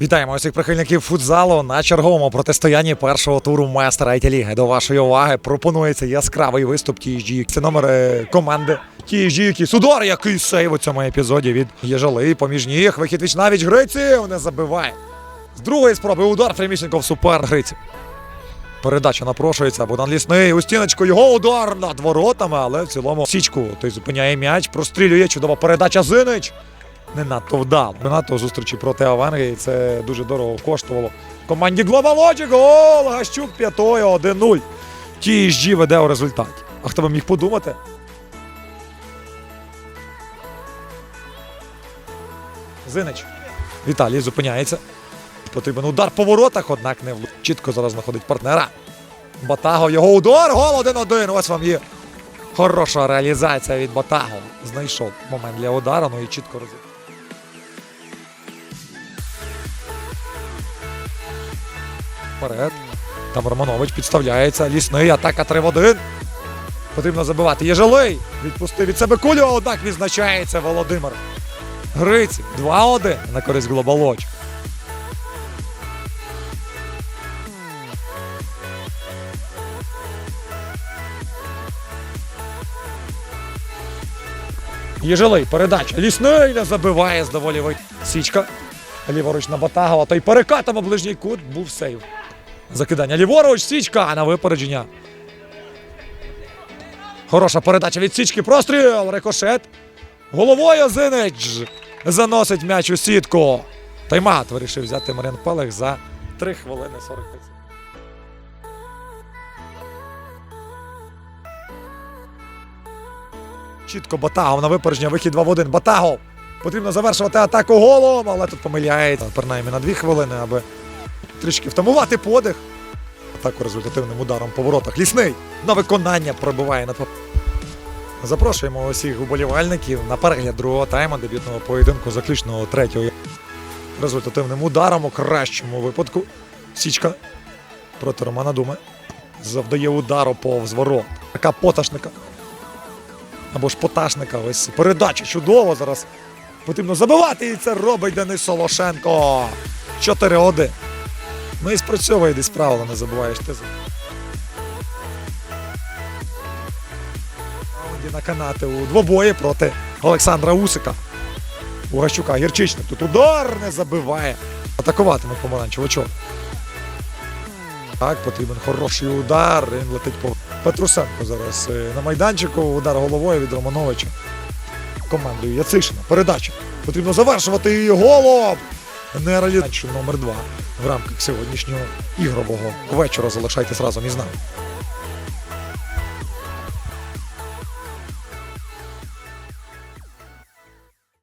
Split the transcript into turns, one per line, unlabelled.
Вітаємо усіх прихильників футзалу на черговому протистоянні першого туру майстра it ліги. До вашої уваги пропонується яскравий виступ TSG. Це номер е, команди TSG, який удар, який сейв у цьому епізоді від Єжали. Поміж ніг вихід віч навіть Гриців не забиває. З другої спроби удар прямісінько в супер Гриців. Передача напрошується. Богдан Лісний у стіночку. Його удар над воротами, але в цілому січку той зупиняє м'яч, прострілює. Чудова передача Зинич. Не надто вдало. Не надто зустрічі проти Авангії. Це дуже дорого коштувало. Команді Global Logic. Гол! Гащук п'ятою 1-0. TSG веде у результаті. А хто би міг подумати? Зинич. Віталій зупиняється. Потрібен удар по воротах, однак не влучив. Чітко зараз знаходить партнера. Батагов, його удар, гол 1-1. Ось вам є хороша реалізація від Батагова. Знайшов момент для удару, ну і чітко розібрав. Вперед. Там Романович підставляється. Лісний, атака 3 в 1. Потрібно забивати. Єжелий. Відпустив від себе кулю, однак відзначається Володимир. Гриць 2-1 на користь Глобалоч. Єжелий, передача. Лісний не забиває з. Січка. Ліворуч на Батагова. Той перекатом у ближній кут був сейв. Закидання. Ліворуч, Січка на випередження. Хороша передача від Січки. Простріл. Рикошет. Головою Зинич заносить м'яч у сітку. Таймат вирішив взяти Маріан Пелех за 3 хвилини 45 секунд. Чітко Батагов на випередження, вихід 2 в 1. Батагов! Потрібно завершувати атаку голом, але тут помиляється. Принаймні на 2 хвилини, аби трішки втамувати подих. Атаку результативним ударом по воротах. Лісний на виконання пробиває над Запрошуємо усіх уболівальників на перегляд другого тайму дебютного поєдинку, заключного третього. Результативним ударом у кращому випадку. Січка проти Романа Думи. Завдає удару повз ворот. Така поташника. Або ж поташника. Ось передача чудово зараз. Потрібно забивати, і це робить Денис Солошенко. 4-1. Ну і спрацьовує десь правило, не забуваєш ти. на канати у двобої проти Олександра Усика. У Гащука Гірчичник. Тут удар не забиває. Атакуватиме помаранчево чого. Так, потрібен хороший удар. Він летить по Петрусенко зараз е, на майданчику. Удар головою від Романовича. Командою Яцишина. Передача. Потрібно завершувати її голом. Не реалізацію номер 2 в рамках сьогоднішнього ігрового вечора. Залишайтесь разом із нами.